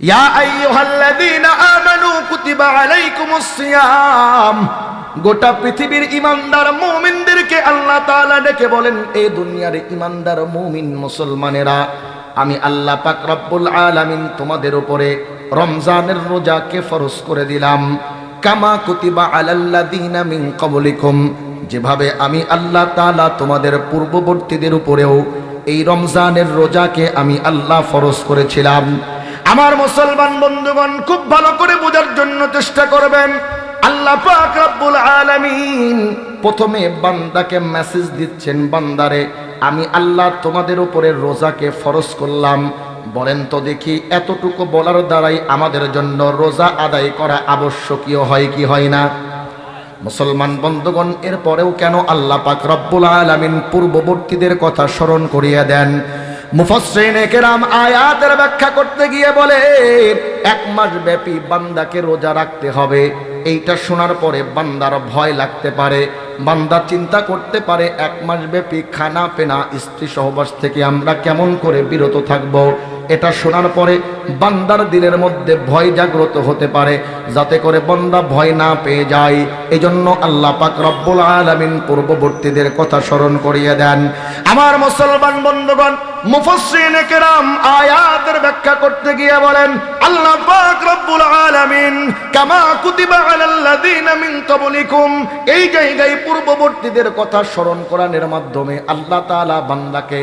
ইয়া আইয়ুহাল্লাযীনা আমানু কুতিবা আলাইকুমুস সিয়াম। গোটা পৃথিবীর ইমানদার মুমিনদেরকে আল্লাহ তাআলা ডেকে বলেন এই দুনিয়ার ইমানদার মুমিন মুসলমানেরা, আমি আল্লাহ পাক রব্বুল আলামিন তোমাদের উপরে রমজানের রোজাকে ফরজ করে দিলাম। কামা কুতিবা আলাল্লাযীনা মিন ক্বাবলিকুম। যেভাবে আমি আল্লাহ তাআলা তোমাদের পূর্ববর্তীদের উপরেও এই রমজানের রোজাকে আমি আল্লাহ ফরজ করেছিলাম। আমার মুসলমান বন্ধুগণ, খুব ভালো করে বোঝার জন্য চেষ্টা করবেন। আল্লাহ পাক রব্বুল আলামিন প্রথমে বান্দাকে মেসেজ দিচ্ছেন, বান্দারে, আমি আল্লাহ তোমাদের উপরে রোজাকে ফরজ করলাম। বলেন তো দেখি, এতটুকু বলার দ্বারাই আমাদের জন্য রোজা আদায় করা আবশ্যকীয় হয় কি হয় না? মুসলমান বন্ধুগণ, এরপরেও কেন আল্লাহ পাক রব্বুল আলামিন পূর্ববর্তীদের কথা স্মরণ করিয়ে দেন? মুফাসসিরিনে কেরাম আয়াতের ব্যাখ্যা করতে গিয়ে বলে, এক মাস ব্যাপী বান্দাকে রোজা রাখতে হবে। এইটা শোনার পরে বান্দার ভয় লাগতে পারে, বান্দা চিন্তা করতে পারে, এক মাস ব্যাপী খানা পেনা স্ত্রী সহবাস থেকে আমরা কেমন করে বিরত থাকব? এটা শোনার পরে বান্দার দিলের মধ্যে ভয় জাগ্রত হতে পারে, যাতে করে বান্দা ভয় না পেয়ে যায়। এজন্য আল্লাহ পাক রব্বুল আলামিন পূর্ববর্তীদের কথা স্মরণ করিয়ে দেন। আমার মুসলমান বন্ধুগণ, মুফাসসিরিনে কেরাম আয়াতের ব্যাখ্যা করতে গিয়ে বলেন, আল্লাহ পাক রব্বুল আলামিন, কামা কুতিবা আলাল্লাযীনা মিন ক্বাবলিকুম, এই জায়গায় পূর্ববর্তীদের কথা স্মরণ করানোর মাধ্যমে আল্লাহ তাআলা বান্দাকে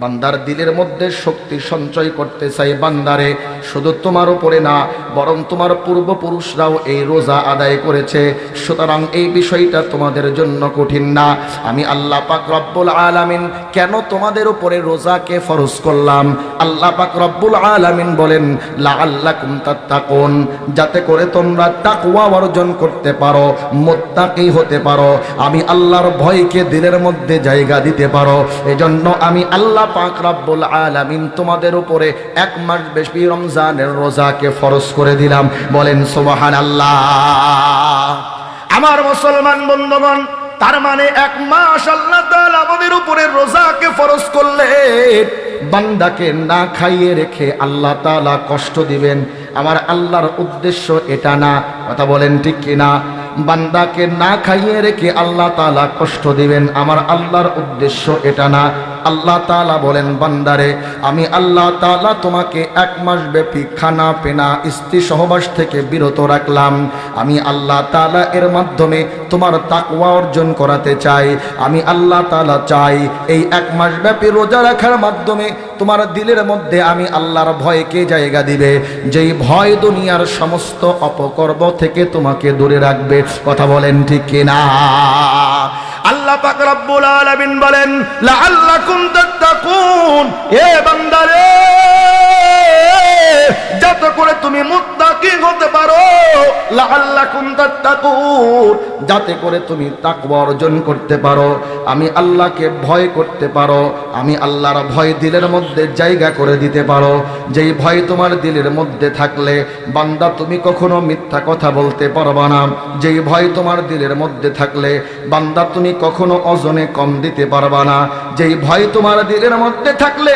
বান্দার দিলের মধ্যে শক্তি সঞ্চয় করতে চাই বান্দারে, শুধু তোমার উপরে না, বরং তোমার পূর্বপুরুষরাও এই রোজা আদায় করেছে। সুতরাং এই বিষয়টা তোমাদের জন্য কঠিন না। আমি আল্লাহ পাক রব্বুল আলামিন কেন তোমাদের উপরে রোজাকে ফরজ করলাম? আল্লাহ পাক রব্বুল আলামিন বলেন লা লাআল্লাকুম তাত্তাকুন, যাতে করে তোমরা তাকওয়া অর্জন করতে পারো, মুত্তাকি হতে পারো। আমি আল্লাহর ভয়কে দিলের মধ্যে জায়গা দিতে পারো। এজন্য আমি আল্লাহ পাক রব্বুল আলামিন তোমাদের উপরে এক মাস বেশি রমজানের রোজাকে ফরজ করে দিলাম। বলেন, সুবহানাল্লাহ। আমার মুসলমান বন্ধুগণ, তার মানে এক মাস আল্লাহ তাআলা আমাদের উপরে রোজাকে ফরজ বান্দাকে না খাইয়ে রেখে আল্লাহ তাআলা কষ্ট দিবেন। আমার আল্লাহর উদ্দেশ্য এটা না। কথা বলেন ঠিক কিনা? বান্দাকে না খাইয়ে রেখে আল্লাহ তাআলা কষ্ট দিবেন। আমার আল্লাহর উদ্দেশ্য এটা না। আল্লাহ তালা বলেন, বান্দারে, আমি আল্লাহ তালা তোমাকে এক মাস ব্যাপী খানা, পেনা, স্ত্রী সহবাস থেকে বিরত রাখলাম। আমি আল্লাহ তালা এর মাধ্যমে তোমার তাকওয়া অর্জন করাতে চাই। আমি আল্লাহ তালা চাই এই এক মাস ব্যাপী রোজা রাখার মাধ্যমে তোমার দিলের মধ্যে আমি আল্লাহর ভয়কে জায়গা দিবে। যেই ভয় দুনিয়ার সমস্ত অপকর্ম থেকে তোমাকে দূরে রাখবে। কথা বলেন ঠিক কিনা? আল্লাহ পাক রব্বুল আলামিন বলেন লাআল্লাকুম তাত্তাকুন এ বান্দারে! যাতে করে তুমি মুত্তাকি হতে পারো, লাআল্লাকুম তাত্তাকুন। যাতে করে তুমি তাকওয়া অর্জন করতে পারো, আমি আল্লাহকে ভয় করতে পারো, আমি আল্লাহর ভয় দিলের মধ্যে জায়গা করে দিতে পারো। যেই ভয় তোমার দিলের মধ্যে থাকলে, বান্দা তুমি কখনো মিথ্যা কথা বলতে পারবা না। যেই ভয় তোমার দিলের মধ্যে থাকলে, বান্দা তুমি কখনো ওজনে কম দিতে পারবা না। যেই ভয় তোমার দিলের মধ্যে থাকলে,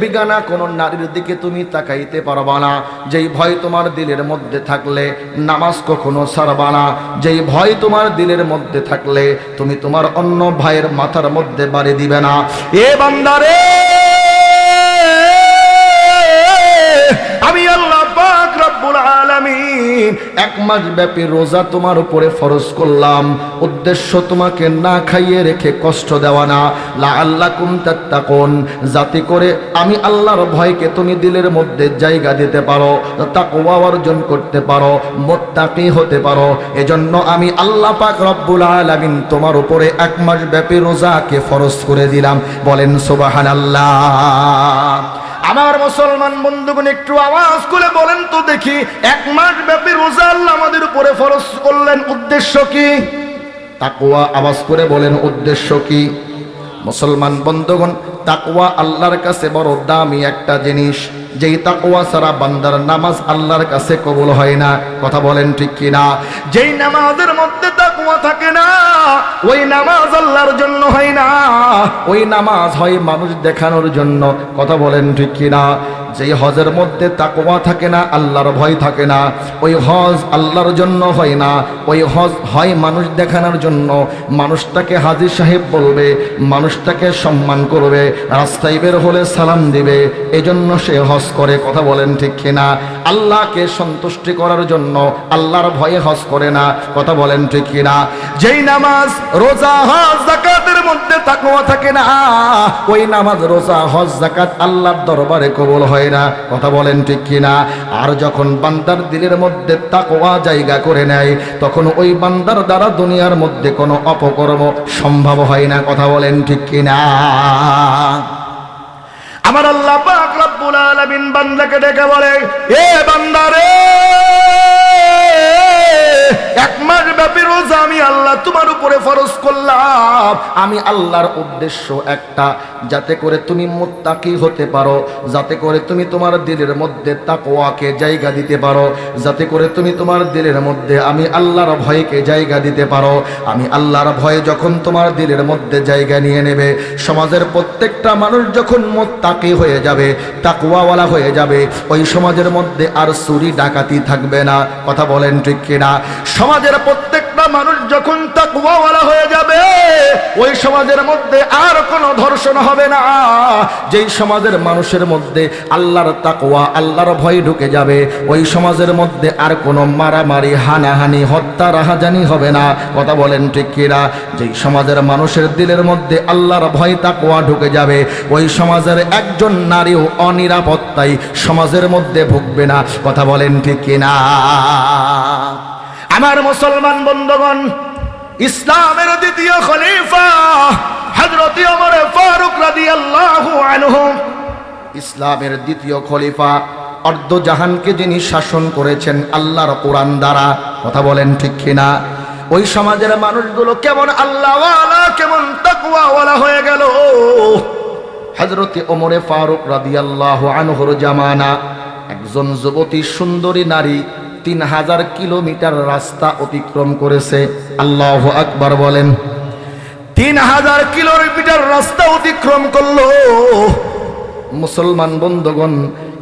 বিগানা কোনো নারীর দিকে তুমি তাকাইতে পারবা না যেই ভয় তোমার দিলের মধ্যে থাকলে নামাজ কখনো ছাড়বা না যেই ভয় তোমার দিলের মধ্যে থাকলে তুমি তোমার অন্য ভাইয়ের মাথার মধ্যে বাড়ি দিবে না। এ বান্দারে! এক মাস ব্যাপী রোজা তোমার উপরে ফরজ করলাম। উদ্দেশ্য তোমাকে না খাইয়ে রেখে কষ্ট দেওয়া না। লা আল্লাহ কুম তাত্তাকুন, যাতে করে আমি আল্লাহর ভয়কে তুমি দিলের মধ্যে জায়গা দিতে পারো, তাকওয়া অর্জন করতে পারো, মুত্তাকি হতে পারো। এজন্য আমি আল্লাহ পাক রব্বুল আলামিন তোমার উপরে এক মাস ব্যাপী রোজাকে ফরজ করে দিলাম। বলেন সুবহানাল্লাহ। আমার মুসলমান বন্ধুগণ একটু আওয়াজ করে বলেন তো দেখি। এক মাস ব্যাপী রোজা আল্লাহ আমাদের উপরে ফরজ করলেন, উদ্দেশ্য কি? তাকুয়া আওয়াজ করে বলেন, উদ্দেশ্য কি? মুসলমান বন্ধুগণ তাকুয়া আল্লাহর কাছে বড় দামি একটা জিনিস। যেই তাকওয়া ছাড়া বান্দার নামাজ আল্লাহর কাছে কবুল হয় না, কথা বলেন ঠিক কিনা? যেই নামাজের মধ্যে তাকওয়া থাকে না, ওই নামাজ আল্লাহর জন্য হয় না। ওই নামাজ হয় মানুষ দেখানোর জন্য, কথা বলেন ঠিক কিনা? যেই হজের মধ্যে তাকওয়া থাকে না, আল্লাহর ভয় থাকে না, ওই হজ আল্লাহর জন্য হয় না, ওই হজ হয় মানুষ দেখানোর জন্য। মানুষটাকে হাজির সাহেব বলবে, মানুষটাকে সম্মান করবে, রাস্তায় বের হলে সালাম দিবে, এজন্য সে হজ করে, কথা বলেন ঠিক কিনা? আল্লাহকে সন্তুষ্টি করার জন্য আল্লাহর ভয়ে হজ করে না, কথা বলেন ঠিক কিনা? যেই নামাজ রোজা, হজ জাকাতের মধ্যে তাকওয়া থাকে না, ওই নামাজ রোজা, হজ জাকাত আল্লাহর দরবারে কবুল হয় না, কথা বলেন ঠিক কিনা? আর যখন বান্দার দিলের মধ্যে তাকওয়া জায়গা করে নেয়, তখন ওই বান্দার দ্বারা দুনিয়ার মধ্যে কোনো অপকর্ম সম্ভব হয় না, কথা বলেন ঠিক কিনা? আমার আল্লাহ রব্বুল আলামিন বান্দাকে ডেকে বলে এ বান্দারে এক মাস ব্যাপী রোজা আমি আল্লাহ তোমার উপরে ফরজ করলাম। আমি আল্লাহর উদ্দেশ্য একটা, যাতে করে তুমি মুত্তাকি হতে পারো, যাতে করে তুমি তোমার দিলের মধ্যে তাকওয়াকে জায়গা দিতে পারো, যাতে করে তুমি তোমার দিলের মধ্যে আমি আল্লাহর ভয়কে জায়গা দিতে পারো। আমি আল্লাহর ভয়ে যখন তোমার দিলের মধ্যে জায়গা নিয়ে নেবে, সমাজের প্রত্যেকটা মানুষ যখন মোত্তাকি হয়ে যাবে, তাকওয়াওয়ালা হয়ে যাবে, ওই সমাজের মধ্যে আর চুরি ডাকাতি থাকবে না। কথা বলেন ঠিক কিনা? সমাজের প্রত্যেকটা মানুষ যখন তাকওয়াওয়ালা হয়ে যাবে, ওই সমাজের মধ্যে আর কোনো ধর্ষণ হবে না। যেই সমাজের মানুষের মধ্যে আল্লাহর তাকওয়া, আল্লাহর ভয় ঢুকে যাবে, ওই সমাজের মধ্যে আর কোনো মারামারি, হানাহানি, হত্যা, রাহাজানি হবে না। কথা বলেন ঠিক কিনা? যেই সমাজের মানুষের দিলের মধ্যে আল্লাহর ভয়, তাকওয়া ঢুকে যাবে, ওই সমাজের একজন নারীও অনিরাপত্তায় সমাজের মধ্যে ভুগবে না। কথা বলেন ঠিক কিনা? আমার মুসলমান বন্ধুগণ, ইসলামের দ্বিতীয় খলিফা হযরত ওমর ফারুক রাদিয়াল্লাহু আনহু। ইসলামের দ্বিতীয় খলিফা অর্ধ জাহানকে যিনি শাসন করেছেন আল্লাহর কোরআন দ্বারা, কথা বলেন ঠিক কিনা? ওই সমাজের মানুষগুলো কেমন আল্লাহওয়ালা, কেমন তাকওয়াওয়ালা হয়ে গেল। হযরতে ওমরে ফারুক রাদিয়াল্লাহু আনহুর জামানা, একজন যুবতী সুন্দরী নারী তিন হাজার কিলোমিটার রাস্তা অতিক্রম করেছে। আল্লাহ আকবার বলেন তিন হাজার কিলোমিটার রাস্তা অতিক্রম করল। মুসলমান বন্ধুগণ,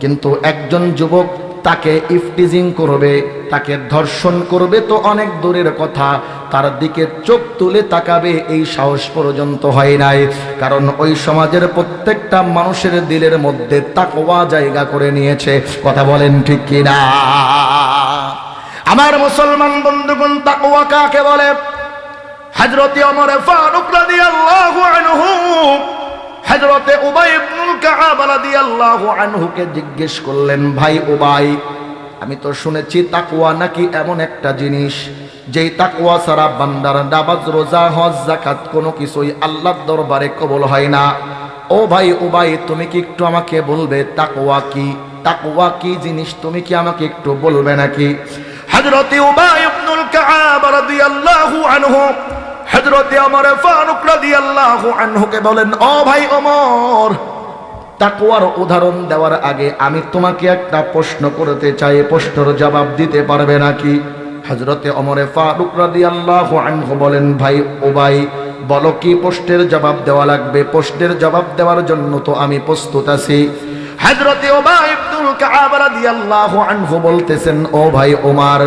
কিন্তু একজন যুবক তাকে ইফটিজিং করবে, তাকে ধর্ষণ করবে তো অনেক দূরের কথা, তার দিকে চোখ তুলে তাকাবে এই সাহস পর্যন্ত হয় নাই। কারণ ওই সমাজের প্রত্যেকটা মানুষের দিলের মধ্যে তাকওয়া জায়গা করে নিয়েছে। কথা বলেন ঠিক কিনা? আমার মুসলমান বন্ধুগণ তাকুয়া কাকে বলে? হযরতে ওমর ফারুক রাদিয়াল্লাহু আনহু হযরতে উবাই ইবনুল কাআব রাদিয়াল্লাহু আনহুকে জিজ্ঞেস করলেন, ভাই উবাই, আমি তো শুনেছি তাকুয়া নাকি এমন একটা জিনিস, যেই তাকুয়া ছাড়া বান্দার নামাজ, রোজা, হজ, যাকাত কোনো কিছুই আল্লাহর দরবারে কবুল হয় না। ও ভাই উবাই, তুমি কি একটু আমাকে বলবে তাকুয়া কি? তাকুয়া কি জিনিস? তুমি কি আমাকে একটু বলবে নাকি? আনহু, হযরতে ওমর ফারুক রাদিয়াল্লাহু আনহুকে বলেন, ও ভাই ওমর, তাকওয়ার উদাহরণ দেওয়ার আগে আমি তোমাকে একটা প্রশ্ন করতে চাই। প্রশ্নের জবাব দিতে পারবে নাকি? হযরতে ওমরে ফারুক রাদিয়াল্লাহু আনহু বলেন, ভাই ও ভাই বলো কি প্রশ্নের জবাব দেওয়া লাগবে? প্রশ্নের জবাব দেওয়ার জন্য তো আমি প্রস্তুত আছি। হযরতে ওবাই ইবনুল কাআব রাদিয়াল্লাহু আনহু বলতেছেন, ও ভাই ওমর,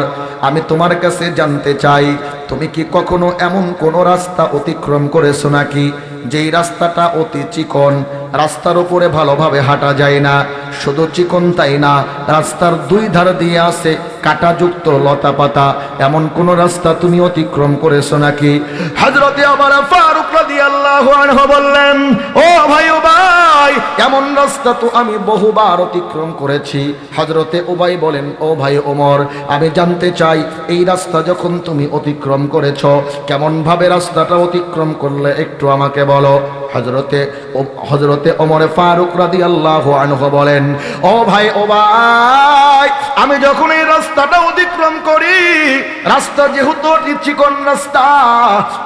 আমি তোমার কাছে জানতে চাই, তুমি কি কখনো এমন কোন রাস্তা অতিক্রম করেছ নাকি, যেই রাস্তাটা অতি চিকন রাস্তার উপরে ভালোভাবে হাঁটা যায় না, শুধু চিকন তাই না, রাস্তার দুই ধার দিয়ে আছে কাটাযুক্ত লতা পাতা এমন কোন রাস্তা তুমি অতিক্রম করেছ নাকি? হজরতে আবার ফারুক রাদিয়াল্লাহু আনহু বললেন, ও ভাই ভাই, এমন রাস্তা তো আমি বহুবার অতিক্রম করেছি। হজরতে ওবাই বলেন, ও ভাই ওমর, আমি জানতে চাই, এই রাস্তা যখন তুমি অতিক্রম করেছ কেমন ভাবে রাস্তাটা অতিক্রম করলে একটু আমাকে বলো? হজরতে হজরতে ওমরে ফারুক রাদিয়াল্লাহু আনহু বলেন, ও ভাই ও ভাই, আমি যখন এই রাস্তাটা অতিক্রম করি, রাস্তা যেহেতু চিকন রাস্তা,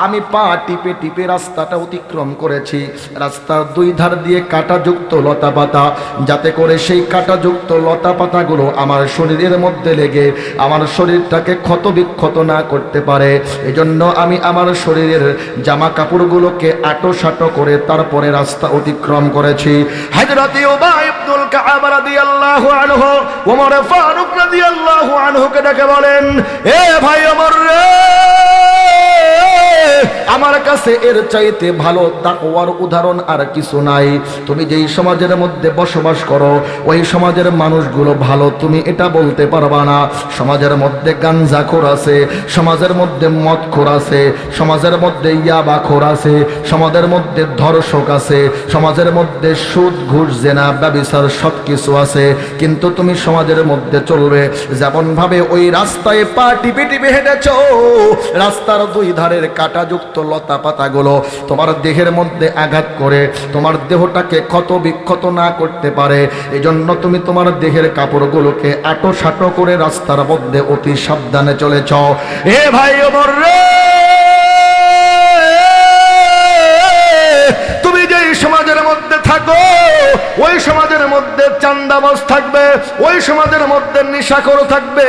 আমি পা টিপে টিপে রাস্তাটা অতিক্রম করেছি। রাস্তার দুই ধার দিয়ে কাঁটাযুক্ত লতা পাতা যাতে করে সেই কাঁটাযুক্ত লতা পাতাগুলো আমার শরীরের মধ্যে লেগে আমার শরীরটাকে ক্ষত বিক্ষত না করতে পারে। এজন্য আমি আমার শরীরের জামা কাপড়গুলোকে আটো সাটো করে তারপরে রাস্তা অতিক্রম করেছি। হযরতে উবাই ইবনুল কাআব রাদিয়াল্লাহু আনহু ওমর ফারুক রাদিয়াল্লাহু আনহুকে ডেকে বলেন, এ ভাই ওমর রে! আমার কাছে এর চাইতে ভালো তাকওয়ার উদাহরণ আর কিছু নাই। তুমি যেই সমাজের মধ্যে বসবাস করো, ওই সমাজের মানুষগুলো ভালো, তুমি এটা বলতে পারবা না। সমাজের মধ্যে গাঞ্জাখোর আছে, সমাজের মধ্যে মদখোর আছে, সমাজের মধ্যে ইয়াবাখোর আছে, সমাজের মধ্যে ধর্ষক আছে, সমাজের মধ্যে সুদ, ঘুষ, জেনা ব্যবসার সব কিছু আছে। কিন্তু তুমি সমাজের মধ্যে চলবে যেমন ভাবে ওই রাস্তায় পা টিপে টিপে হেঁটেছ, রাস্তার দুই ধারের কাঁটাযুক্ত লতা পাতাগুলো তোমার দেহের মধ্যে আঘাত করে, তোমার দেহটাকে ক্ষত বিক্ষত না করতে পারে। এজন্য তুমি তোমার দেহের কাপড়গুলোকে আটো সাটো করে রাস্তার মধ্যে অতি সাবধানে চলেছ। এ ভাই রে! ওই সমাজের মধ্যে চান্দাবাজ থাকবে, ওই সমাজের মধ্যে নিশাখোর থাকবে,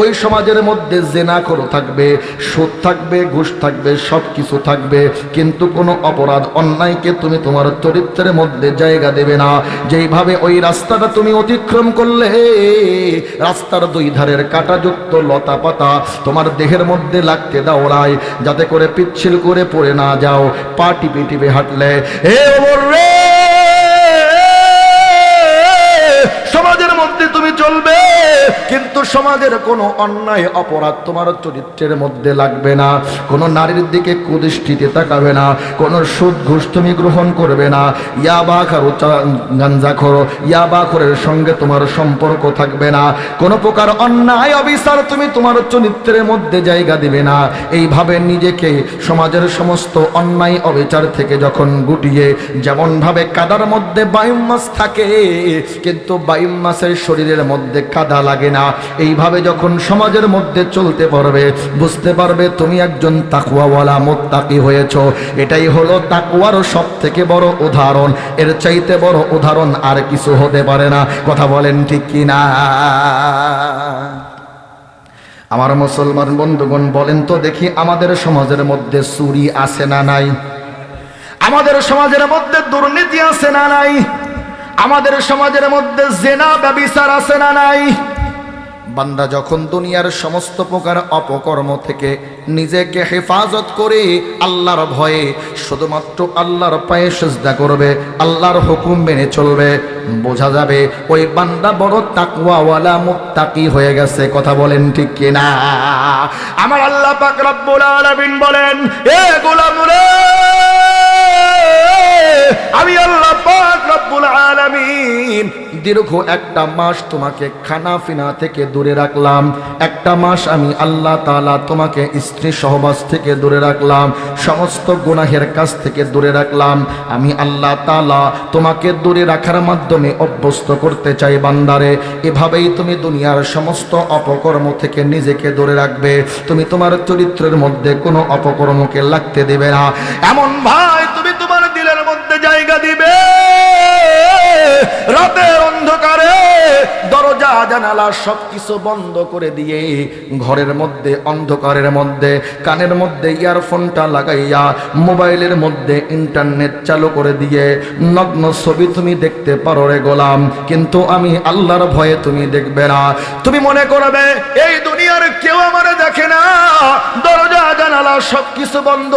ওই সমাজের মধ্যে জেনা জেনাখোর থাকবে, সুদ থাকবে, ঘুষ থাকবে সব কিছু থাকবে। কিন্তু কোনো অপরাধ, অন্যায়কে তুমি তোমার চরিত্রের মধ্যে জায়গা দেবে না। যেইভাবে ওই রাস্তাটা তুমি অতিক্রম করলে, রাস্তার দুই ধারের কাঁটাযুক্ত লতা পাতা তোমার দেহের মধ্যে লাগতে দাও নাই যাতে করে পিচ্ছিল করে পড়ে না যাও, পা টিপে টিপে হাঁটলে। হে ওমর রে! কিন্তু সমাজের কোনো অন্যায় অপরাধ তোমার চরিত্রের মধ্যে লাগবে না। কোনো নারীর দিকে কুদৃষ্টিতে তাকাবে না। কোনো সুদ ঘুষ তুমি গ্রহণ করবে না। ইয়াবা খারো গাঞ্জা খোরো ইয়াবা খোরের সঙ্গে তোমার সম্পর্ক থাকবে না। কোনো প্রকার অন্যায় অবিচার তুমি তোমার চরিত্রের মধ্যে জায়গা দিবে না। এইভাবে নিজেকে সমাজের সমস্ত অন্যায় অবিচার থেকে যখন গুটিয়ে যেমনভাবে কাদার মধ্যে বায়ুম মাছ থাকে, কিন্তু বায়ুম মাছের শরীরের মধ্যে কাদা লাগে না। এইভাবে যখন সমাজের মধ্যে চলতে পারবে, বুঝতে পারবে তুমি একজন তাকুয়াওয়ালা মোত্তাকি হয়েছ। এটাই হলো তাকুয়ার সব থেকে বড় উদাহরণ। এর চাইতে বড় উদাহরণ আর কিছু হতে পারে না। কথা বলেন ঠিক কি না? আমার মুসলমান বন্ধুগণ, বলেন তো দেখি আমাদের সমাজের মধ্যে চুরি আছে না নাই? আমাদের সমাজের মধ্যে দুর্নীতি আছে না নাই? আমাদের সমাজের মধ্যে জেনা, ব্যবিচার আছে না নাই? বান্দা যখন দুনিয়ার সমস্ত প্রকার অপকর্ম থেকে নিজেকে হেফাজত করে আল্লাহর ভয়ে শুধুমাত্র আল্লাহর পায়ে সেজদা করবে, আল্লাহর হুকুম মেনে চলবে, বোঝা যাবে ওই বান্দা বড় তাকওয়াওয়ালা, মুত্তাকি হয়ে গেছে। কথা বলেন ঠিক কিনা? আমার আল্লাহ পাক রব্বুল আলামিন বলেন, এ গোলাম রে! আমি আল্লাহ পাক রব্বুল আলামিন। দীর্ঘ একটা মাস তোমাকে খানা ফিনা থেকে দূরে রাখলাম। একটা মাস আমি আল্লাহ তাআলা তোমাকে স্ত্রী সহবাস থেকে দূরে রাখলাম। সমস্ত গুনাহের কাছ থেকে দূরে রাখলাম। আমি আল্লাহ তাআলা তোমাকে দূরে রাখার মাধ্যমে অভ্যস্ত করতে চাই বান্দারে। এভাবেই তুমি দুনিয়ার সমস্ত অপকর্ম থেকে নিজেকে দূরে রাখবে। তুমি তোমার চরিত্রের মধ্যে কোনো অপকর্মকে লাগতে দেবে না। এমন ভাই রাতের অন্ধকারে দরজা, জানালা সবকিছু বন্ধ করে দিয়ে ঘরের মধ্যে, অন্ধকারের মধ্যে, কানের মধ্যে ইয়ারফোনটা লাগাইয়া মোবাইলের মধ্যে ইন্টারনেট চালু করে দিয়ে নগ্ন ছবি তুমি দেখতে পারো রে গোলাম। কিন্তু আমি আল্লাহর ভয়ে তুমি দেখবে না। তুমি মনে করবে, এই দুনিয়ার কেউ আমার দেখে না। দরজা, জানালা সবকিছু বন্ধ।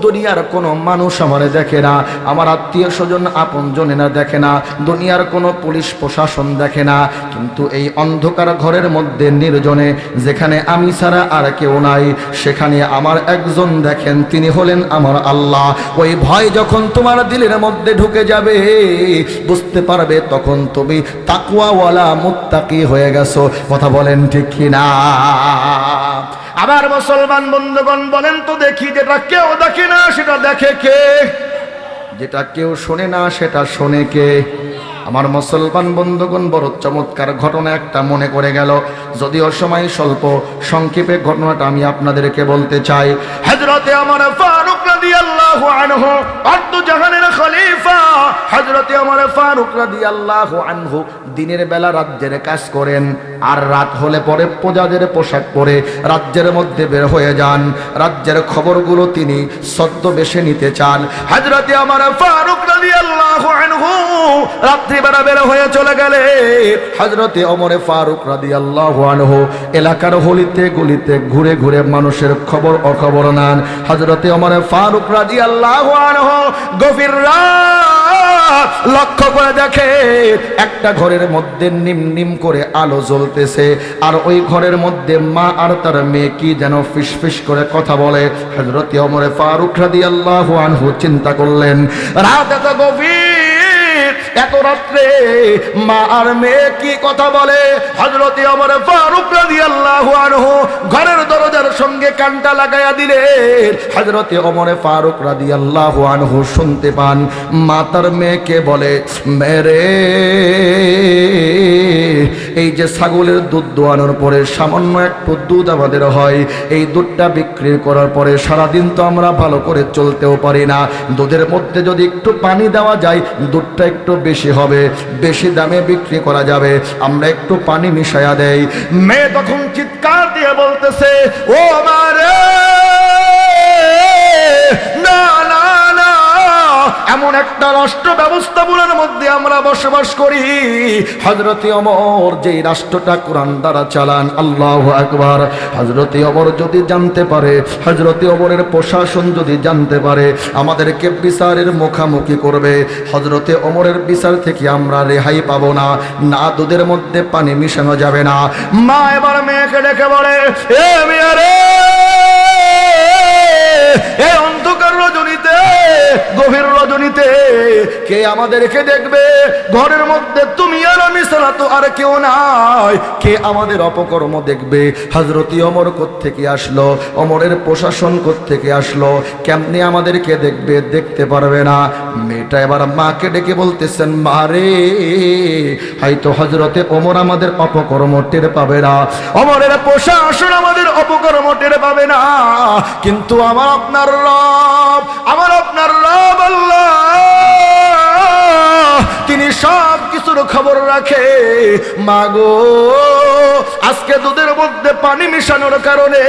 দুনিয়ার কোনো মানুষ আমার দেখে না। আমার আত্মীয় স্বজন আপন জনেরা দেখে না। দুনিয়ার কোনো পুলিশ প্রশাসন দেখে না। কিন্তু এই অন্ধকার ঘরের মধ্যে নির্জনে, যেখানে আমি ছাড়া আর কেউ নাই, সেখানে আমার একজন দেখেন, তিনি হলেন আমার আল্লাহ। ওই ভয় যখন তোমার দিলের মধ্যে ঢুকে যাবে, বুঝতে পারবে তখন তুমি তাকুয়াওয়ালা মুত্তাকি হয়ে গেছো। কথা বলেন ঠিক কিনা আবার মুসলমান বন্ধুগণ, বলেন তো দেখি যেটা কেউ দেখে না, সেটা দেখে কে? যেটা কেউ শোনে না, সেটা শোনে কে? আমার মুসলমান বন্ধুগণ, বড় চমৎকার ঘটনা একটা মনে করে গেল। যদিও সময় স্বল্প সংক্ষেপে ঘটনাটা আমি আপনাদেরকে বলতে চাই। হযরতে আমার ফারুক রাদিয়াল্লাহু আনহু অর্ধ জাহানের খলিফা। হযরতে আমার ফারুক রাদিয়াল্লাহু আনহু দিনের বেলা রাজ্যের কাজ করেন, আর রাত হলে পরে প্রজাদের পোশাক পরে রাজ্যের মধ্যে বের হয়ে যান। রাজ্যের খবরগুলো তিনি সদ্য বেশে নিতে চান। হযরতে আমার ফারুক রাদিয়াল্লাহু আনহু রাত্রিবেলা বের হয়ে চলে গেলে হযরতে ওমরে ফারুক রাদিয়াল্লাহু আনহু এলাকার হলিতে গলিতে ঘুরে ঘুরে মানুষের খবর অখবর নেন। হযরতে ওমরে ফারুক রাদিয়াল্লাহু আনহু গভীর লক্ষ্য করে দেখে একটা ঘরের মধ্যে নিম নিম করে আলো জ্বলতেছে আর ওই ঘরের মধ্যে মা আর তার মেয়ে কি যেন ফিস করে কথা বলে। হযরতে ওমরে ফারুক রাদিয়াল্লাহু আনহু চিন্তা করলেন, রাত এত গভীর। এত রাত্রে মা আর মেয়ে কি কথা বলে? হযরতে ওমর ফারুক রাদিয়াল্লাহু আনহু ঘরের দরজার সঙ্গে কানটা লাগায়া দিলেন। হযরতে ওমর ফারুক রাদিয়াল্লাহু আনহু শুনতে পান। মা তার মেয়েকে বলে, মেরে, এই যে ছাগলের দুধ দোয়ানোর পরে সামান্য একটু দুধ আমাদের হয়, এই দুধটা বিক্রি করার পরে সারাদিন তো আমরা ভালো করে চলতেও পারি না। দুধের মধ্যে যদি একটু পানি দেওয়া যায়, দুধটা একটু বেশি হবে, বেশি দামে বিক্রি করা যাবে। আমরা একটু পানি মিশাইয়া দেই। মেয়ে তখন চিৎকার দিয়ে বলতেছে, ও আমার, না না এমন একটা রাষ্ট্র ব্যবস্থাপনার মধ্যে আমরা বসবাস করি। হজরতে অমর যেই রাষ্ট্রটা কোরআন দ্বারা চালান, আল্লাহ আকবার। হজরতে অমর যদি জানতে পারে হজরতে অমরের প্রশাসন যদি জানতে পারে, আমাদেরকে বিচারের মুখামুখি করবে। হজরতে অমরের বিচার থেকে আমরা রেহাই পাবো না না দুধের মধ্যে পানি মিশানো যাবে না। মা এবার মেয়েকে ডেকে বলে, এ অন্ধকার রজনীতে গভীর রজনীতে। কে আমাদেরকে দেখবে? ঘরের মধ্যে তুমি আর আমি ছাড়া আর কেউ নাই। কে আমাদের অপকর্ম দেখবে? হজরতি অমর থেকে আসলো? অমরের প্রশাসন থেকে আসলো? কেমনে আমাদেরকে দেখবে? দেখতে পারবে না। মেয়েটা এবার মাকে ডেকে বলতেছেন মারে হয়তো হজরতে অমর আমাদের অপকর্ম টের পাবে না। অমরের প্রশাসন আমাদের অপকর্ম টের পাবে না। কিন্তু আমার আপনার রব, আমার আপনার রব আল্লাহ তিনি সব কিছুর খবর রাখে। মাগো, আজকে দুধের মধ্যে পানি মিশানোর কারণে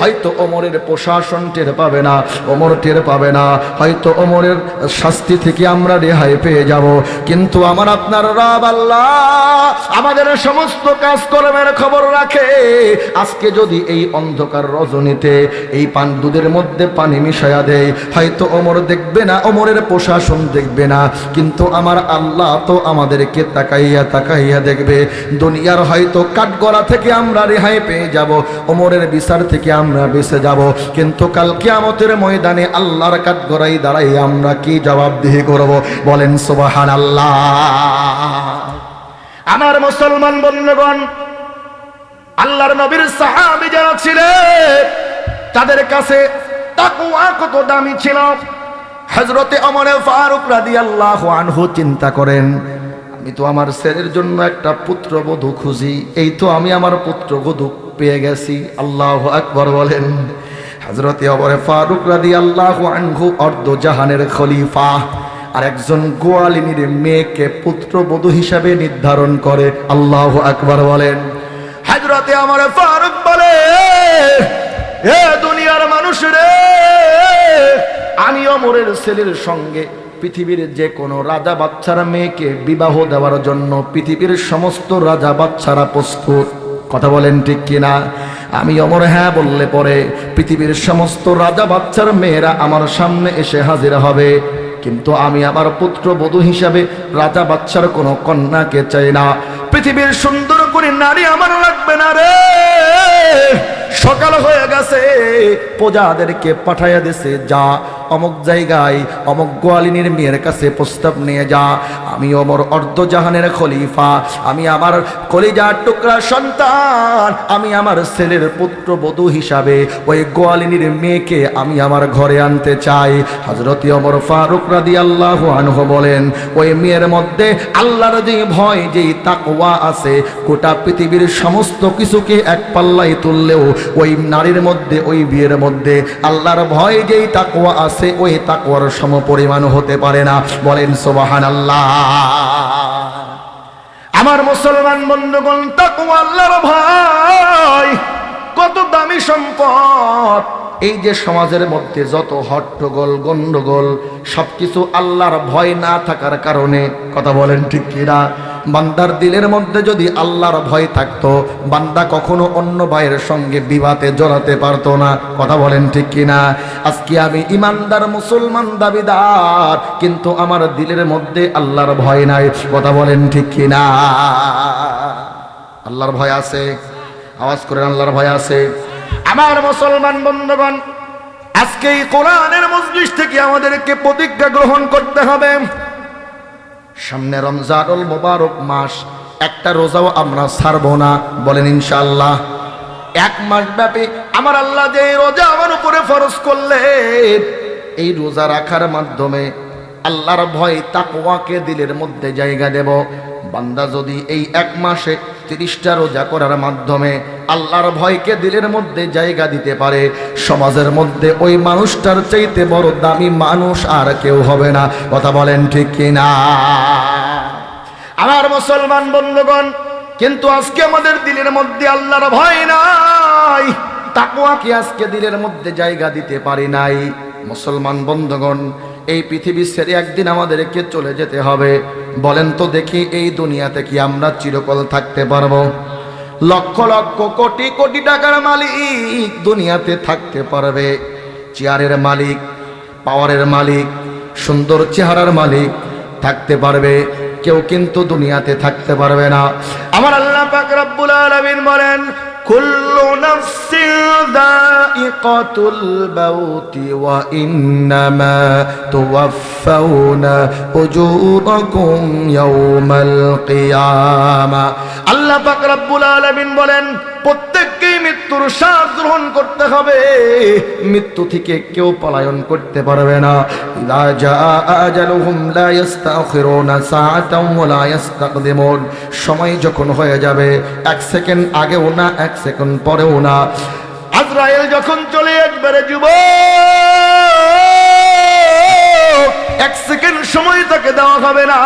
হয়তো অমরের প্রশাসন টের পাবে না অমর টের পাবে না। হয়তো অমরের শাস্তি থেকে আমরা রেহাই পেয়ে যাব। কিন্তু আমার আপনার রব আল্লাহ আমাদের সমস্ত কাজকর্মের খবর রাখে। আজকে যদি এই অন্ধকার রজনীতে এই পান দুধের মধ্যে পানি মিশায়া দেয়, হয়তো অমর দেখবে না অমরের প্রশাসন দেখবে না। কিন্তু আমার আল্লাহ তো আমাদেরকে তাকাইয়া তাকাইয়া দেখবে। দুনিয়ার হয়তো কাঠগড়া থেকে আমরা রেহাই পেয়ে যাব অমরের বিচার থেকে আমরা বেঁচে যাব। কিন্তু কাল কিয়ামতের ময়দানে আল্লাহর কাঠগড়াই দাঁড়াই আমরা কি জবাবদিহি করব? বলেন সুবাহান আল্লাহ আমার মুসলমান বন্ধুগণ, আল্লাহর নবীর সাহাবি যারা ছিলেন, তাদের কাছে তাকুয়া কত দামি ছিল? হজরতে অমরে ফারুক রাদি আল্লাহ আনহু চিন্তা করেন, আমি তো আমার ছেলের জন্য একটা পুত্রবধূ খুঁজি, এই তো আমি আমার পুত্রবধূ পেয়ে গেছি, আল্লাহ আকবর বলেন। হজরতে অমরে ফারুক রাদি আল্লাহ আনহু অর্ধ জাহানের খলিফা, আর একজন গোয়ালিনীর মেয়েকে পুত্রবধূ হিসাবে নির্ধারণ করে, আল্লাহ আকবর বলেন। হাজরতে আমার ফারুক বলে, এ দুনিয়ার মানুষ রে আমি অমরের ছেলের সঙ্গে পৃথিবীর যে কোনো রাজা বাচ্চারা মেয়েকে বিবাহ দেওয়ার জন্য পৃথিবীর সমস্ত রাজা বাচ্চারা প্রস্তুত। কথা বলেন ঠিক কিনা? আমি অমর হ্যাঁ বললে পরে, পৃথিবীর সমস্ত রাজা বাচ্চার মেয়েরা আমার সামনে এসে হাজির হবে। কিন্তু আমি আমার পুত্র বধূ হিসাবে রাজা বাচ্চার কোনো কন্যাকে চাই না। পৃথিবীর সুন্দর করে নারী আমার লাগবে না রে। সকাল হয়ে গেছে। প্রজাদেরকে পাঠাইয়া দিছে, যা, অমুক জায়গায় অমুক গোয়ালিনীর মেয়ের কাছে প্রস্তাব নিয়ে যা। আমি অমর অর্ধজাহানের খলিফা, আমি আমার কলিজার টুকরা সন্তান, আমি আমার ছেলের পুত্র বধূ হিসাবে ওই গোয়ালিনীর মেয়েকে আমি আমার ঘরে আনতে চাই। হজরতি অমর ফারুক রাদি আল্লাহ আনহু বলেন, ওই মেয়ের মধ্যে আল্লাহর যে ভয়, যেই তাকওয়া আছে, গোটা পৃথিবীর সমস্ত কিছুকে এক পাল্লাই তুললেও ওই নারীর মধ্যে, ওই বিয়ের মধ্যে আল্লাহর ভয় যেই তাকুয়া আছে, ওই তাকোয়ার সম পরিমাণ হতে পারে না। বলেন সোবাহান আল্লাহ আমার মুসলমান বন্ধুগণ তাকুয়া আল্লাহর ভয়। কত দামি সম্পদ। এই যে সমাজের মধ্যে যত হট্টগোল গন্ডগোল সবকিছু আল্লাহর ভয় না থাকার কারণে, কথা বলেন ঠিক কিনা? বান্দার দিলের মধ্যে যদি আল্লাহর ভয় থাকতো, বান্দা কখনো অন্য ভাইয়ের সঙ্গে বিবাদে জড়াতে পারতো না, কথা বলেন ঠিক কিনা? আজকে আমি ইমানদার মুসলমান দাবিদার, কিন্তু আমার দিলের মধ্যে আল্লাহর ভয় নাই, কথা বলেন ঠিক কিনা? আল্লাহর ভয় আছে? আওয়াজ করেন, আল্লাহর ভয় আছে? আমার মুসলমান বন্ধুগণ, আজকে এই কোরআনের মজলিস থেকে আমাদেরকে প্রতিজ্ঞা গ্রহণ করতে হবে। সামনে রমজানুল মোবারক মাস, একটা রোজাও আমরা ছাড়ব না, বলেন ইনশাআল্লাহ। এক মাস ব্যাপী আমার আল্লাহ যে রোজা আমার উপরে ফরজ করলেন, এই রোজা রাখার মাধ্যমে আল্লাহর ভয় তাকওয়াকে দিলের মধ্যে জায়গা দেব। বান্দা যদি এই এক মাসে তিরিশটা রোজা করার মাধ্যমে আল্লাহর ভয়কে দিলের মধ্যে জায়গা দিতে পারে, সমাজের মধ্যে ওই মানুষটার চাইতে বড় দামি মানুষ আর কেউ হবে না। কথা বলেন ঠিক কিনা? আমার মুসলমান বন্ধুগণ, কিন্তু আজকে আমাদের দিলের মধ্যে আল্লাহর ভয় নাই তাকুয়াকে আজকে দিলের মধ্যে জায়গা দিতে পারি নাই? মুসলমান বন্ধুগণ এই পৃথিবী ছেড়ে একদিন আমাদেরকে চলে যেতে হবে। বলেন তো দেখি এই দুনিয়াতে কি আমরা চিরকাল থাকতে পারব? লক্ষ লক্ষ কোটি কোটি টাকার মালিক দুনিয়াতে থাকতে পারবে। চেয়ারের মালিক, পাওয়ারের মালিক, সুন্দর চেহারার মালিক থাকতে পারবে। কেউ কিন্তু দুনিয়াতে থাকতে পারবে না। আমার আল্লাহ বলেন কুল্লু নাফসিন দাইকাতুল মাউতি ওয়া ইন্নামা তুওয়াফাউনা উজুরাকুম ইয়াউমাল কিয়ামা আল্লাহ পাক রব্বুল আলামিন বলেন প্রত্যেককেই মৃত্যুর স্বাদ গ্রহণ করতে হবে। মৃত্যু থেকে কেউ পলায়ন করতে পারবে না। সময় যখন হয়ে যাবে, এক সেকেন্ড আগেও না, এক সেকেন্ড পরেও না। আজরায়েল যখন চলে একবারে যুবক, এক সেকেন্ড সময় তাকে দেওয়া হবে না।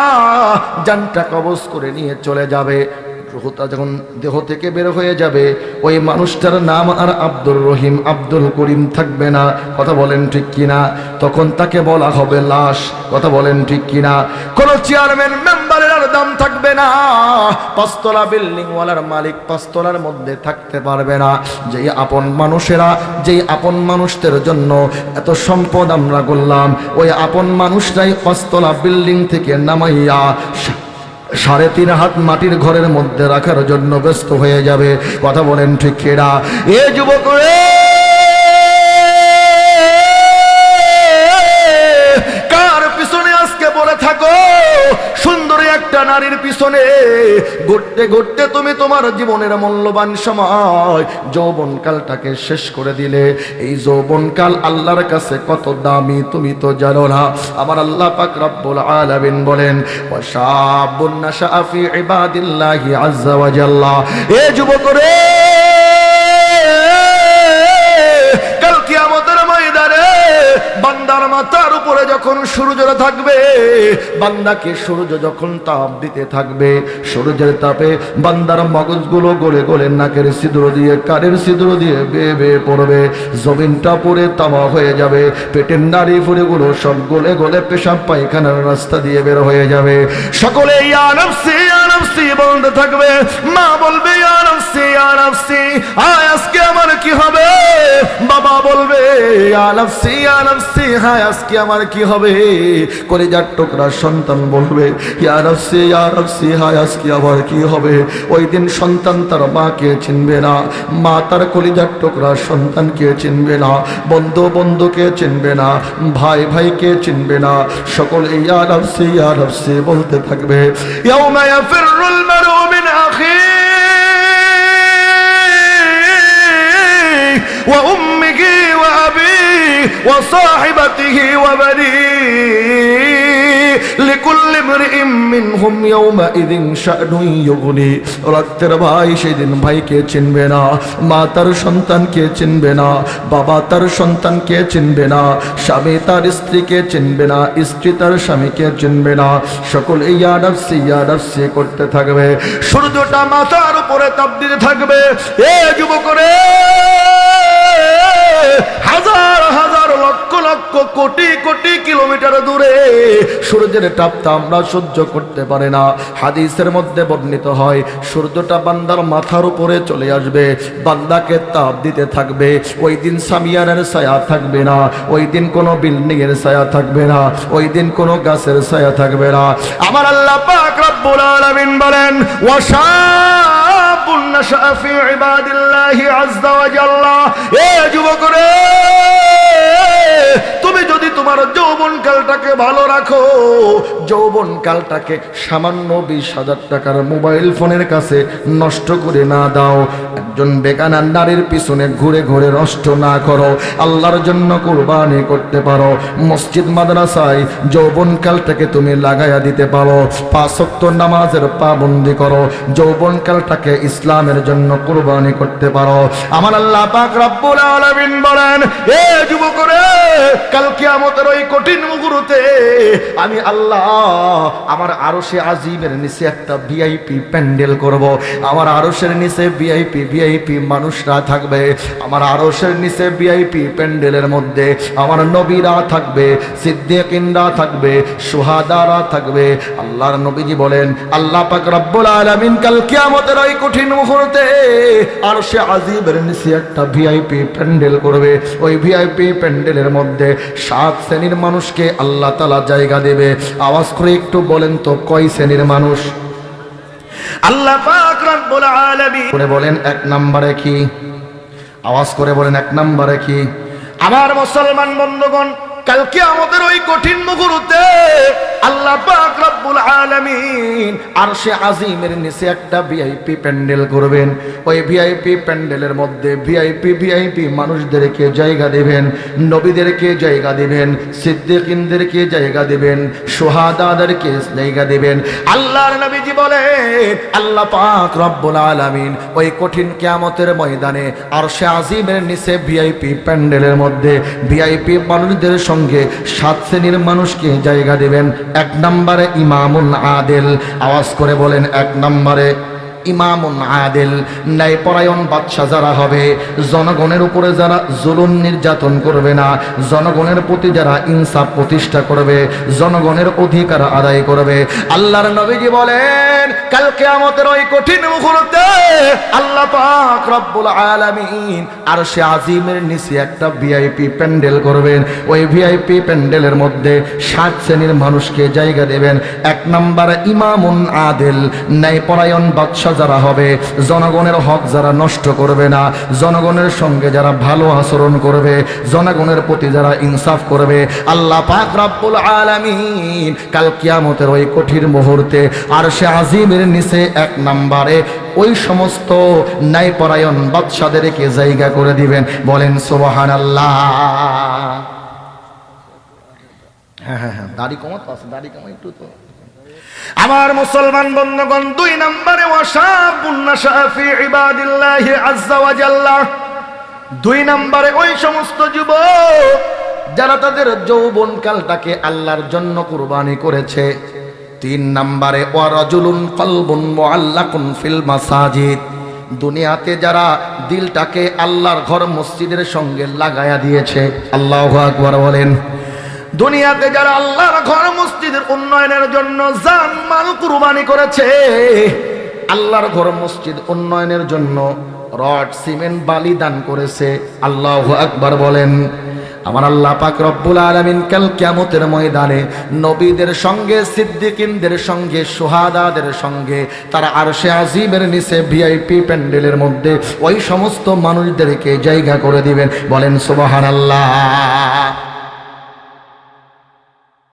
জানটা কবজ করে নিয়ে চলে যাবে। রুহটা যখন দেহ থেকে বের হয়ে যাবে, ওই মানুষটার নাম আর আব্দুর রহিম, আব্দুল করিম থাকবে না। কথা বলেন ঠিক কিনা? তখন তাকে বলা হবে লাশ। কথা বলেন ঠিক কিনা? কোন চেয়ারম্যান মেম্বারের আর দাম থাকবে না। পাঁচতলা বিল্ডিং ওয়ালার মালিক পাঁচতলার মধ্যে থাকতে পারবে না। যেই আপন মানুষেরা, যেই আপন মানুষদের জন্য এত সম্পদ আমরা করলাম ওই আপন মানুষরাই পাঁচতলা বিল্ডিং থেকে নামাইয়া সাড়ে তিন হাত মাটির ঘরের মধ্যে রাখার জন্য ব্যস্ত হয়ে যাবে। কথা বলেন ঠিক কেরা এ যুবক নারীর পিছনে ঘুরতে ঘুরতে তুমি তোমার জীবনের মূল্যবান সময়, যৌবনকালটাকে শেষ করে দিলে। এই যৌবনকাল আল্লাহর কাছে কত দামি, তুমি তো জানো না। আমার আল্লাহ পাক রব্বুল আলামিন বলেন, ওয়াশাবুন নাশা ফি ইবাদিল্লাহি আযজা ওয়া জাল্লা এ যুবক রে যখন সূর্যরা থাকবে, বান্দাকে সূর্য যখন তাপ দিতে থাকবে, সূর্যের তাপে বান্দার মগজগুলো গলে গলে নাকের সিঁদুর দিয়ে, কানের সিঁদুর দিয়ে বেয়ে বেয়ে পড়বে, জমিনটা পরে তামা হয়ে যাবে, পেটের নারী ফুড়িগুলো সব গলে গলে পেশাব পায়খানার রাস্তা দিয়ে বের হয়ে যাবে। সকলে ইয়ানফসি ইয়ানফসি বলতে থাকবে, মা বলবে ইয়ানফসি ইয়ানফসি আয় আজকে আমার কি হবে? বাবা বলবে আনাফসি আনাফসি হায় আজকে আমার কি হবে? হবে। করে যার টোকরা সন্তান বলবে আবার কি হবে? ওই দিন সন্তান তার মাকে চিনবে না, মা তার কলিজার টুকরা সন্তানকে চিনবে না, বন্ধু বন্ধুকে চিনবে না, ভাই ভাইকে চিনবে না সকল ইয়ারসে ইয়ারসে বলতে থাকবে, ইয়াউমা ইয়াফিরুল মারু মিন আখিহি وصاحبته وبنيه لكل امرئ منهم يومئذ شأن يغني রক্তের ভাই সেদিন ভাইকে চিনবে না মা তার সন্তানকে চিনবে না বাবা তার সন্তানকে চিনবে না স্বামী তার স্ত্রীকে চিনবে না স্ত্রী তার স্বামীকে চিনবে না সকল ইয়াডাফসি ইয়াডাফসি করতে থাকবে সূর্যটা মাথার উপরে তাপ দিতে থাকবে এ যুবকরে হাজার হাজার, লক্ষ লক্ষ, কোটি কোটি কিলোমিটার দূরে সূর্যের তাপটা আমরা সহ্য করতে পারে না। হাদিসের মধ্যে বর্ণিত হয়, সূর্যটা বান্দার মাথার উপরে চলে আসবে, বান্দাকে তাপ দিতে থাকবে, ওই দিন সামিয়ানের ছায়া থাকবে না, ওই দিন কোনো বিল্ডিং এর ছায়া থাকবে না, ওই দিন কোনো গাছের ছায়া থাকবে না। আমার আল্লাহ পাক রব্বুল আলামিন বলেন, ওয়াশা তুমি যদি তোমার যৌবন কালটাকে ভালো রাখো, যৌবন কালটাকে সামান্য বিশ হাজার টাকার মোবাইল ফোনের কাছে নষ্ট করে না দাও। একজন বেকানার নারীর পিছনে ঘুরে ঘুরে নষ্ট না করো। আল্লাহর জন্য কোরবানি করতে পারো। মসজিদ, মাদ্রাসায় যৌবন কালটাকে তুমি লাগাইয়া দিতে পারো। পাঁচক্ত নামাজের পাবন্দি করো। যৌবন কালটাকে ইসলামের জন্য কোরবানি করতে পারো। আমার আল্লাহ পাক রব্বুল আলামিন বলেন, এ যুবক রে কাল কিয়ামতের ওই কঠিন মুহূর্তে আমি আল্লাহ আমার আরশে আজিমের নিচে একটা ভিআইপি প্যান্ডেল করব। আমার আরশের নিচে ভিআইপি ভিআইপি মানুষরা থাকবে। আমার আরশের নিচে ভিআইপি প্যান্ডেলের মধ্যে। আমার নবীরা থাকবে, সিদ্দিকিনরা থাকবে, সুহাদারা থাকবে। আল্লাহর নবীজি বলেন, আল্লাহ পাক রব্বুল আলামিন কাল কিয়ামতের ওই কঠিন মুহূর্তে আরশে আজিমের নিচে একটা ভিআইপি প্যান্ডেল করবে। ওই ভিআইপি প্যান্ডেলের মধ্যে সাত শ্রেণির মানুষকে আল্লাহ তালা জায়গা দেবে। আওয়াজ করে একটু বলেন তো, কয় শ্রেণির মানুষ? আল্লাহ পাক রব্বুল আলামিন। করে বলেন এক নম্বরে কি? আওয়াজ করে বলেন এক নম্বরে কি? আমার মুসলমান বন্ধুগণ কালকে আমাদের ওই কঠিন মুহূর্তে আল্লাহ পাক রব্বুল আলামিন আরশে আজিমের নিচে একটা ভিআইপি প্যান্ডেল করবেন। ওই ভিআইপি প্যান্ডেলের মধ্যে ভিআইপি ভিআইপি মানুষদেরকে জায়গা দেবেন, নবীদেরকে জায়গা দেবেন, সিদ্দিকিনদেরকে জায়গা দেবেন, সোহাদাদেরকে জায়গা দেবেন। আল্লাহর নবীজি বলে আল্লাহ পাক রব্বুল আলামিন ওই কঠিন কিয়ামতের ময়দানে আরশে আজিমের নিচে ভিআইপি প্যান্ডেলের মধ্যে ভিআইপি মানুষদের সঙ্গে সাত শ্রেণির মানুষকে জায়গা দেবেন। এক নম্বরে ইমামুল আদেল। আওয়াজ করে বলেন এক নম্বরে ইমামুন আদেল। ন্যায়পরায়ণ বাদশা যারা হবে, জনগণের উপরে যারা জুলুম নির্যাতন করবে না, জনগণের প্রতি যারা ইনসাফ প্রতিষ্ঠা করবে, জনগণের অধিকার আদায় করবে। আল্লাহর নবীজি বলেন কালকে আমাদের ওই কঠিন মুহূর্তে আল্লাহ পাক রব্বুল আলামিন আর সে আজিমের নিচে একটা ভিআইপি প্যান্ডেল করবেন। ওই ভিআইপি প্যান্ডেলের মধ্যে ষাট শ্রেণির মানুষকে জায়গা দেবেন। নম্বর ইমামুন আদেল। ন্যায়পরায়ণ বাদশা যারা হবে, জনগণের হক যারা নষ্ট করবে না, জনগণের সঙ্গে যারা ভালো আচরণ করবে, জনগণের প্রতি যারা ইনসাফ করবে, আল্লাহ পাক রব্বুল আলামিন কাল কিয়ামতের ওই কঠিন মুহূর্তে আর সে আজিমের নিচে এক নাম্বারে ওই সমস্ত ন্যায়পরায়ণ বাদশাদেরকে জায়গা করে দিবেন। বলেন সোবাহান আল্লাহ হ্যাঁ হ্যাঁ হ্যাঁ দাড়ি কমাতো আছে দাড়ি কমা একটু তো। আমার মুসলমান বন্ধুগণ, দুই নম্বরে দুই নম্বরে, ওই সমস্ত যুবক যারা তাদের যৌবন কালটাকে আল্লাহর জন্য কুরবানি করেছে। তিন নম্বরে ওয়ারাজুলুন কলবুন মুআল্লাকুন ফিল মাসাজিদ। দুনিয়াতে যারা দিলটাকে আল্লাহর ঘর মসজিদের সঙ্গে লাগায়া দিয়েছে, আল্লাহ আকবার বলেন। দুনিয়াতে যারা আল্লাহর ঘর মসজিদের উন্নয়নের জন্য জান মাল কুরবানি করেছে, আল্লাহর ঘর মসজিদ উন্নয়নের জন্য রড, সিমেন্ট, বালি দান করেছে। আল্লাহ আকবার বলেন, আমার আল্লাহ পাক রব্বুল আলামিন কাল কিয়ামতের ময়দানে নবীদের সঙ্গে, সিদ্দিকিনদের সঙ্গে, সুহাদাদের সঙ্গে, তারা আরশে আজিমের নিচে ভিআইপি প্যান্ডেলের মধ্যে ওই সমস্ত মানুষদেরকে জায়গা করে দিবেন। বলেন, সুবহানাল্লাহ।